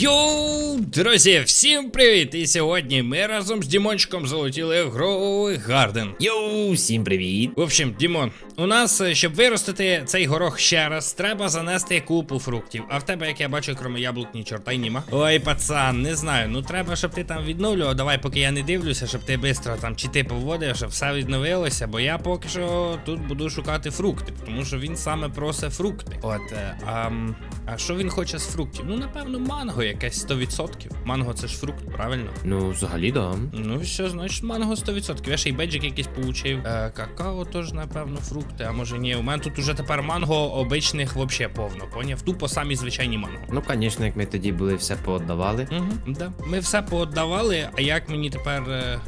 Йоу, друзі, всім привіт! І сьогодні ми разом з Дімончиком залетіли в Гровий Гарден. Йоу, всім привіт! В общем, Дімон, у нас, е, щоб виростити цей горох ще раз, треба занести купу фруктів. А в тебе, як я бачу, крім яблук, ні чорта й німа. Ой, пацан, не знаю. Ну треба, щоб ти там відновлював. Давай, поки я не дивлюся, щоб ти швидко там чи ти поводив, щоб все відновилося. Бо я поки що тут буду шукати фрукти, тому що він саме просить фрукти. От, е, а, а що він хоче з фруктів? Ну, напевно, манго якесь 100%. Манго це ж фрукт, правильно? Ну, взагалі, да. Ну що, значить, манго 100%. Я ще й беджик якийсь получив. Е, какао теж, напевно, фрукти, а може ні. У мене тут уже тепер манго обичних вообще повно, поняв? Тупо самі звичайні манго. Ну, звісно, як ми тоді були все пооддавали. Угу, да. Ми все пооддавали, а як мені тепер е,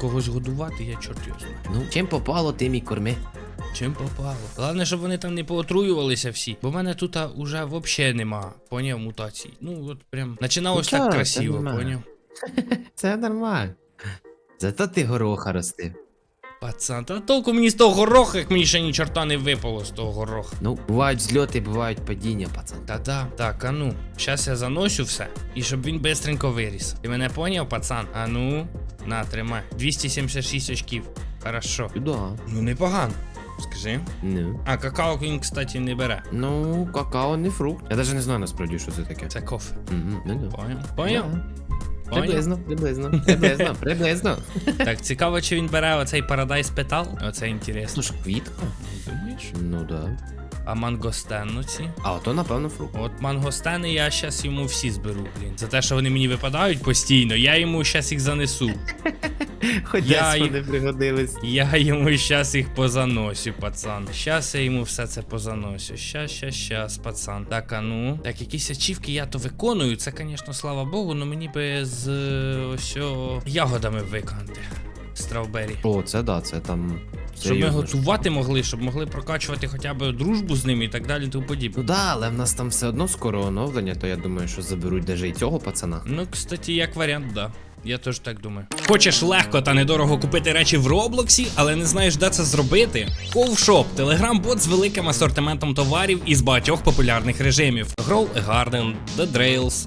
когось годувати, я чорт його знаю. Ну, чим попало, тим і корми. Чим попало. Головне, щоб вони там не поотруювалися всі. Бо в мене тут уже вообще нема, поняв, мутацій. Ну, от прям. Починалось Нічого, так красиво, поняв? Це нормально. Зато ти гороха ростив. Пацан, та толку мені з того гороха, як мені ще ні чорта не випало з того гороха. Ну, бувають зльоти, бувають падіння, пацан. Та-да. Так, а ну. Щас я заносю все. І щоб він бистренько виріс. Ти мене поняв, пацан? А ну. На, тримай. 276 очків. Хорошо. Сюда. Ну непогано. Скажи. Ну. А, какао він, кстати, не бере. Ну, какао не фрукт. Я навіть не знаю насправді, що це таке. Це кофе. Угу, ну, ну. Поняв? Поняв? Да. Поняв? Приблизно, приблизно, приблизно, приблизно. Так, цікаво, чи він бере оцей Paradise Petal. Оце інтересно. Ну ж квітка. Думаєш? Ну да. А мангостенну ці? А ото, напевно, фрукт. От мангостени я щас йому всі зберу, блін. За те, що вони мені випадають постійно, я йому щас їх занесу. Хоч десь їх- вони пригодились. Я йому щас їх позаносю, пацан. Щас я йому все це позаносю. Щас, щас, щас, пацан. Так, а ну. Так, якісь ачівки я то виконую. Це, звісно, слава Богу, але мені би з е, ось ягодами виконати. Стравбері. О, це да, це там. Щоб ми серйозно. готувати могли, щоб могли прокачувати хоча б дружбу з ними і так далі, і тому Ну подібне. да, але в нас там все одно скоро оновлення, то я думаю, що заберуть даже і цього пацана. Ну, кстати, як варіант, да. Я теж так думаю. Хочеш легко та недорого купити речі в Роблоксі, але не знаєш, де це зробити? Ковшоп телеграм-бот з великим асортиментом товарів із багатьох популярних режимів: Grow a Garden, The Drails,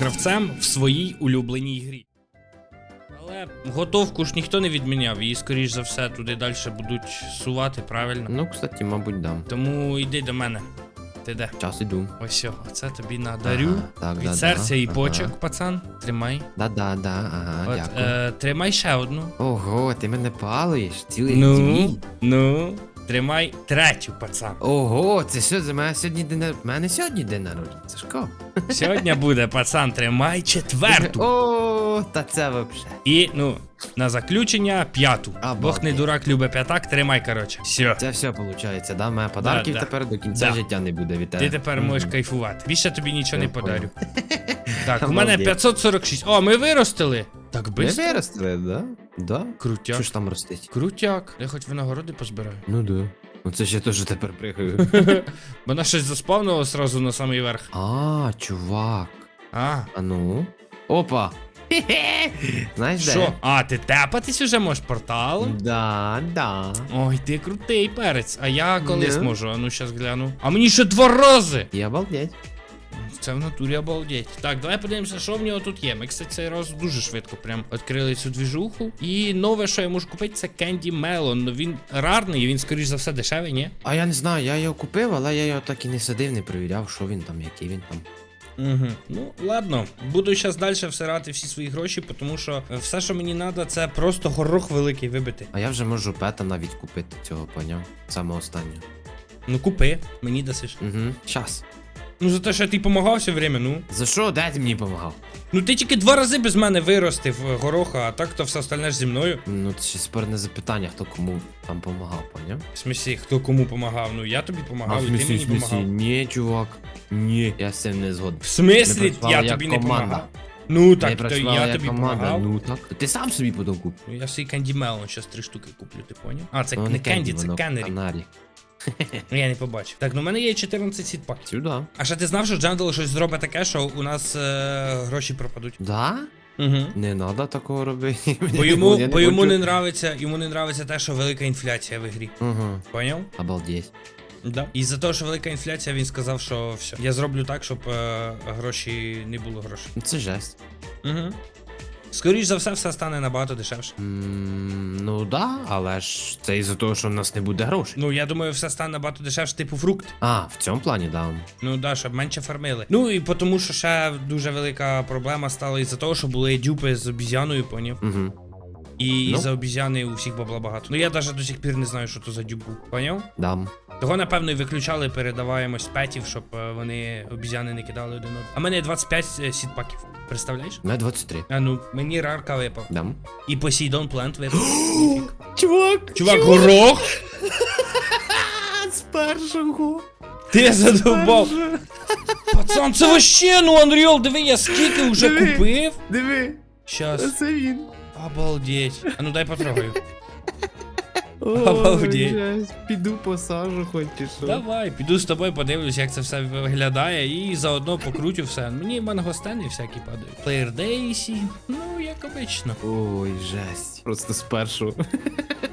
гравцем в своїй улюбленій грі. Але готовку ж ніхто не відміняв, її, скоріш за все, туди далі будуть сувати, правильно? Ну, кстати, мабуть, дам. Тому йди до мене. Ти де? Час іду. Ось, оце тобі надарю. Ага, так, Від да, серця да, і ага. почок, пацан. Тримай. Да-да, да, ага, От, дякую. е, тримай ще одну. Ого, ти мене палуєш? Цілий Ну, дві? ну, тримай третю, пацан. Ого, це що, за мене сьогодні день народження? мене сьогодні день народження, Сашко. Сьогодні буде, пацан, тримай четверту. О, та це вообще. І, ну, на заключення п'яту. Обалдеть. Бог не дурак, любить п'ятак, тримай, коротше. Все. Це все виходить, да? Мене подарків да. тепер до кінця Да. життя не буде від тебе. Ти тепер можеш кайфувати. Більше тобі нічого не Я подарю. Так, у мене Обалдеть. 546. О, ми виростили. Так Ми бистро. виростили, да? Да? Крутяк. Що ж там ростить? Крутяк. Я хоч винагороди позбираю. Ну да. Ну це ще теж тепер пригаю. Вона щось заспавнило сразу на самий верх. А, чувак. А, А ну. Опа. Хе-хе. Знаєш де? що? А, ти тепатись уже можеш порталом? Да, да. Ой, ти крутий перець. А я колись Не. можу, а ну щас гляну. А мені ще два рази! І обалдеть. Це в натурі обалдеть. Так, давай подивимося, що в нього тут є. Ми, кстати, цей раз дуже швидко прям відкрили цю двіжуху. І нове, що я можу купити, це Candy Melon. Ну він рарний, він, скоріш за все, дешевий, ні? А я не знаю, я його купив, але я його так і не садив, не перевіряв, що він там, який він там. Угу. Ну, ладно. Буду зараз далі всирати всі свої гроші, тому що е, все, що мені треба, це просто горох великий вибити. А я вже можу пета навіть купити цього, поняв? Саме останнє. Ну купи, мені дасиш. Угу. Щас. Ну за те, що ти помагав все время, ну. За що? Де ти мені допомагав? Ну ти тільки два рази без мене виростив е, гороха, а так то все остальне ж зі мною. Ну, це ще спорне запитання, хто кому там допомагав, поняв? В смісі, хто кому помагав? Ну я тобі помагав, і ти мені помагав. Ні, чувак. Ні, я з цим не згоден. В смислі, я тобі не команда. помагав. Ну так, то я тобі команда, помагав. Ну так. Ти сам собі потім куп. Ну я свій Candy Melon зараз три штуки куплю, ти поняв? А, це Ну, не Candy, це Canary. Ну я не побачив. Так, ну в мене є 14 сітпаків. Сюди. А ще ти знав, що Джандал щось зробить таке, що у нас е, гроші пропадуть. Да? Угу. Не треба такого робити. Бо йому, бо йому не нравиться, йому не нравиться те, що велика інфляція в ігрі. Угу. Поняв? Обалдеть. Да. І за те, що велика інфляція, він сказав, що все. Я зроблю так, щоб е, гроші не було грошей. Ну це жесть. Угу. Скоріш за все, все стане набагато дешевше. Mm, Ну да, але ж це із-за того, що в нас не буде грошей. Ну, я думаю, все стане набагато дешевше, типу фрукт. А, в цьому плані, да. Ну да, щоб менше фармили. Ну і тому, що ще дуже велика проблема стала із-за того, що були дюпи з обізяною, поняв. Угу. І Ну. за обізяни у всіх бабла багато. Ну я навіть до сих пір не знаю, що то за дюб був, поняв? Дам. Того, напевно, і виключали передаваємось петів, щоб е, вони обізяни не кидали один одного. А мене 25 е, сітпаків. Представляєш? У мене 23. А ну, мені рарка випав. Дам. І Посейдон Плент випав. Чувак! Чувак, горох! З першого! Ти задовбав! Пацан, це вообще, ну Unreal, диви, я скільки вже Диви. купив. Диви! Щас. Це він! Обалдеть. А ну дай потрогаю. Ой, Обалдеть. жесть. Піду посажу хоч чи що. Давай, піду з тобою подивлюсь, як це все виглядає, і заодно покрутю все. Мені мангостени всякі падають. Плеєр Дейсі, ну як обично. Ой, жесть. Просто з першого.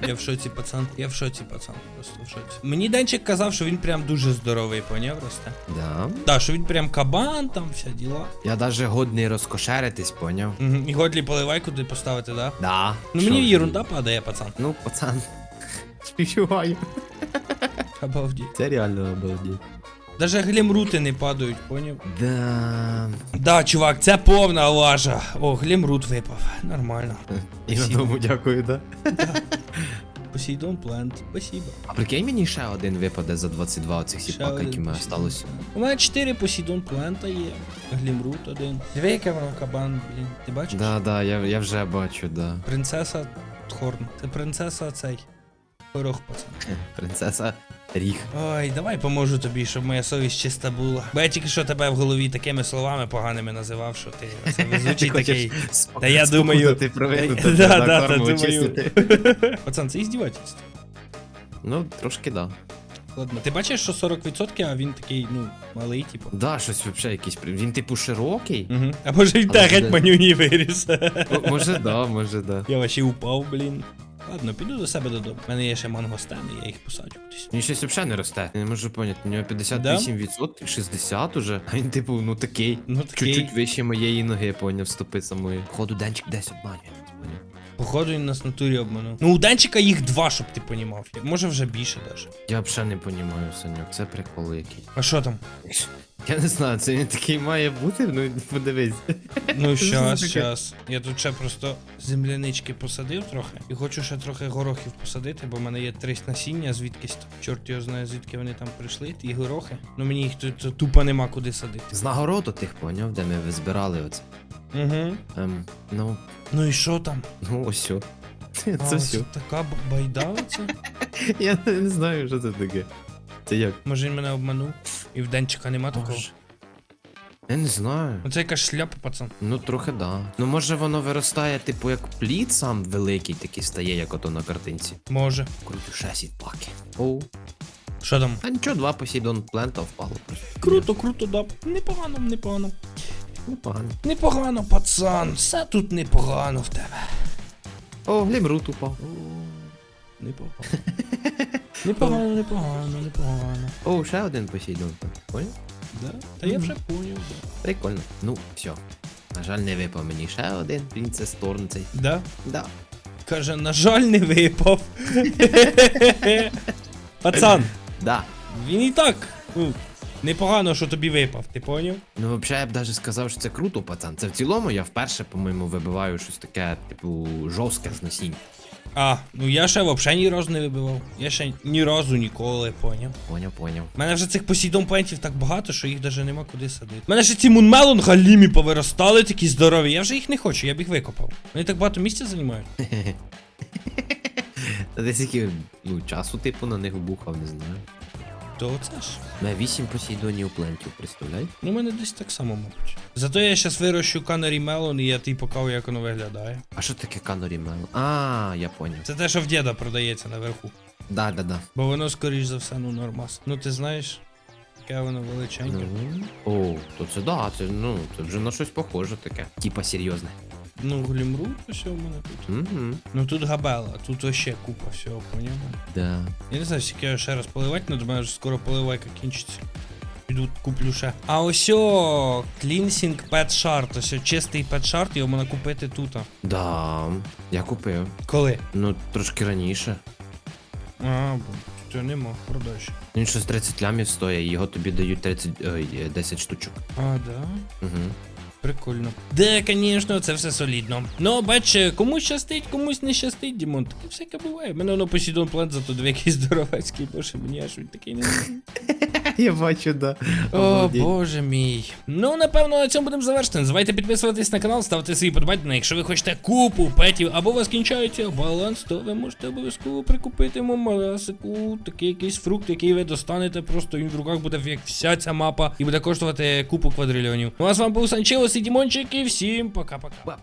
Я в шоці, пацан. Я в шоці, пацан. Просто в шоці. Мені Денчик казав, що він прям дуже здоровий, поняв росте. Да. Так, що він прям кабан, там вся діла. Я даже годний розкошеритись, поняв? Мгм. І годлі поливай куди поставити, да? Да. Ну мені ж єрунда падає, пацан. Ну, пацан. Співчуваю. Обалдеть. Це реально обалдеть. Даже глімрути не падають, поняв? Да. Да, чувак, це повна лажа. О, глімрут випав. Нормально. І на тому дякую, да? Посейдон Плент, спасибо. А прикинь мені ще один випаде за 22 оцих Ще сіпака, один які мене Посейдон сталося. У мене 4 Посейдон Плента є. Глімрут один. Диви, яке воно кабан, блін. Ти бачиш? Да, да, я, я вже бачу, да. Принцеса Тхорн. Це принцеса цей. Горох, пацан. Принцеса Ріг. Ой, давай поможу тобі, щоб моя совість чиста була. Бо я тільки що тебе в голові такими словами поганими називав, що ти це везучий такий. Та я думаю- Ти Да, да, та думаю. Пацан, це іздівательство. Ну, трошки да. Ладно, ти бачиш, що 40%, а він такий, ну, малий, типу. Да, щось взагалі якийсь. Він типу широкий. Угу. А може й буде- геть манюні виріс. Може, да, може, да. Я вообще упав, блін. Ладно, піду до себе додому. У мене є ще мангостени, я їх посаджу кудись. Він щось взагалі не росте. Я не можу поняти, у нього 58%, 60 уже. А він, типу, ну такий. Ну такий. Чуть-чуть вище моєї ноги, поняв, стопи самої. Походу, денчик десь обманює. Походу він нас натурі обманув. Ну, у Денчика їх два, щоб ти понімав. Може вже більше даже. Я взагалі не понімаю, Саньок, це прикол який. А що там? Я не знаю, це він такий має бути, ну подивись. Ну, щас, таке? щас. Я тут ще просто землянички посадив трохи. І хочу ще трохи горохів посадити, бо в мене є три насіння звідкись. там. Чорт його знає, звідки вони там прийшли, ті горохи. Ну мені їх тут тупо нема куди садити. З нагороду тих поняв, де ми збирали оце. Угу. Ем, ну, Ну і що там? ну ось. Це А, все. така б- байдалиця? Я не знаю, що це таке. Це як? Може він мене обманув? І в денчика нема такого. Я не знаю. Оце якась шляпа, пацан. Ну, трохи да. Ну, може воно виростає, типу, як плід сам великий такий стає, як ото на картинці. Може. Крутю ще сітпаки. Оу. Що там? А нічого, два посейдон плента впало. Круто, круто, да. Непогано, непогано. Ну, погано. Непогано, пацан. Все тут непогано в тебе. О, глімрут упав. Непогано. Непогано, непогано, непогано. О, ще один посейдон. Понял? Да? Та я вже поняв, да. Прикольно. Ну, все. На жаль, не випав мені ще один принцес Торн цей. Да? Да. Каже, на жаль, не випав. Пацан, Да. він і так. ну, Непогано, що тобі випав, ти поняв? Ну, взагалі, я б навіть сказав, що це круто, пацан. Це в цілому я вперше, по-моєму, вибиваю щось таке, типу, жорстке з насінь. А, ну я ще взагалі ні разу не вибивав. Я ще ні разу ніколи, поняв. Поняв, поняв. У мене вже цих посідом поентів так багато, що їх навіть нема куди садити. У мене ще ці мунмелон галімі повиростали, такі здорові. Я вже їх не хочу, я б їх викопав. Вони так багато місця займають. Та десь які, ну, часу, типу, на них бухав, не знаю. То це ж. На 8 посейдонів плентів, представляй? Ну, у мене десь так само, мабуть. Зато я зараз вирощу канарі мелон і я тобі покажу, як воно виглядає. А що таке канорі мелон? А, я поняв. Це те, що в діда продається наверху. Да, да, да. Бо воно, скоріш за все, ну нормас. Ну ти знаєш, яке воно величеньке. Ну, о, то це да, це, ну, це вже на щось похоже таке. Типа серйозне. Ну, глімрут, ось у мене тут. Угу. Ну тут габела, тут вообще купа всього, поняв? Да. Я не знаю, скільки я ще раз поливати, але думаю, що скоро поливайка кінчиться. Піду куплю ще. А ось о, клінсінг пет шарт. Ось о, чистий пет шарт, його можна купити тут. Да, я купив. Коли? Ну, трошки раніше. А, бо тут нема, продай ще. Він щось 30 лямів стоїть, його тобі дають 30, ой, е, 10 штучок. А, да? Угу. Прикольно. Де, звісно, це все солідно. Ну, бач, комусь щастить, комусь не щастить, Дімон. Таке всяке буває. Мене воно посідон план, зато дві якийсь здоровецький, боже, мені аж він такий не Я бачу, да. О, боже мій. Ну, напевно, на цьому будемо завершити. Не забувайте підписуватись на канал, ставте свої подбання. Якщо ви хочете купу петів, або у вас кінчається баланс, то ви можете обов'язково прикупити маласику, такий якийсь фрукт, який ви достанете. Просто він в руках буде як вся ця мапа і буде коштувати купу квадрильйонів. Ну а з вами був Санчелос і Дімончик, і всім пока-пока.